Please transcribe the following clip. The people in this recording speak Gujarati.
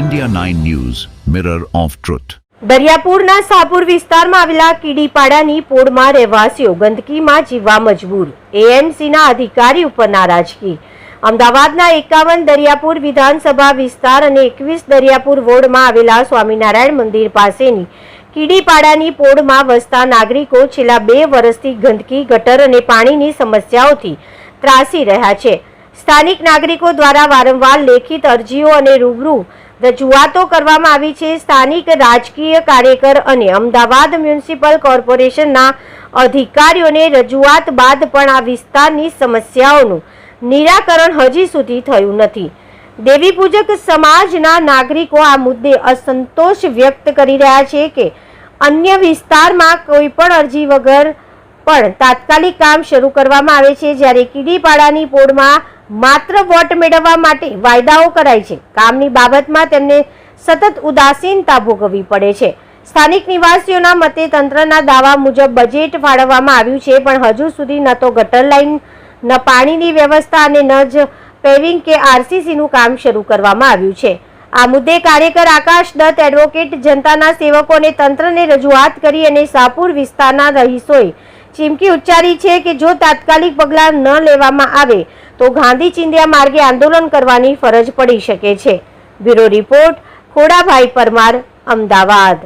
India 9 news, mirror of truth. દરિયાપુરના Sapur વિસ્તારમાં આવેલા કીડીપાડાની પોળમાં રહેવાસીઓ ગંદકીમાં જીવવા મજબૂર. એએમસીના અધિકારી ઉપર નારાજગી. અમદાવાદના એકાવન દરિયાપુર વિધાનસભા વિસ્તાર અને એકવીસ દરિયાપુર વોર્ડમાં આવેલા સ્વામિનારાયણ મંદિર પાસેની કીડીપાડાની પોળમાં વસતા નાગરિકો છેલ્લા બે વર્ષથી ગંદકી, ગટર અને પાણીની સમસ્યાઓથી ત્રાસી રહ્યા છે. સ્થાનિક નાગરિકો દ્વારા વારંવાર લેખિત અરજીઓ અને રૂબરૂ રજૂઆતો કરવામાં આવી છે. સ્થાનિક રાજકીય કાર્યકર અને અમદાવાદ મ્યુનિસિપલ કોર્પોરેશનના અધિકારીઓને રજૂઆત બાદ પણ આ વિસ્તારની સમસ્યાઓનું નિરાકરણ હજી સુધી થયું નથી. દેવી પૂજક સમાજના નાગરિકો આ મુદ્દે અસંતોષ વ્યક્ત કરી રહ્યા છે કે અન્ય વિસ્તારમાં કોઈ પણ અરજી વગર પણ તાત્કાલિક કામ શરૂ કરવામાં આવે છે. જ્યારે કીડીપાડાની પોળમાં માત્ર વોટ મેળવવા માટે વાયદાઓ કરાય છે. કામની બાબતમાં તેમને સતત ઉદાસીનતા ભોગવવી પડે છે. સ્થાનિક નિવાસીઓના મતે તંત્રના દાવા મુજબ બજેટ ફાળવવામાં આવ્યું છે, પણ હજુ સુધી ન તો ગટર લાઇન ન પાણીની વ્યવસ્થા અને ન જ પેવિંગ કે આરસીસીનું કામ શરૂ કરવામાં આવ્યું છે. આ મુદ્દે કાર્યકર આકાશ દત્ત એડવોકેટ, જનતાના સેવકો અને તંત્રને રજૂઆત કરી અને સાપુર વિસ્તારના રહીશોએ ચીમકી ઉચ્ચારી છે કે જો તાત્કાલિક પગલાં ન લેવામાં આવે, તો ગાંધી ચિંધ્યા માર્ગે આંદોલન કરવાની ફરજ પડી શકે છે. Bureau report, Khodabhai Parmar, Ahmedabad.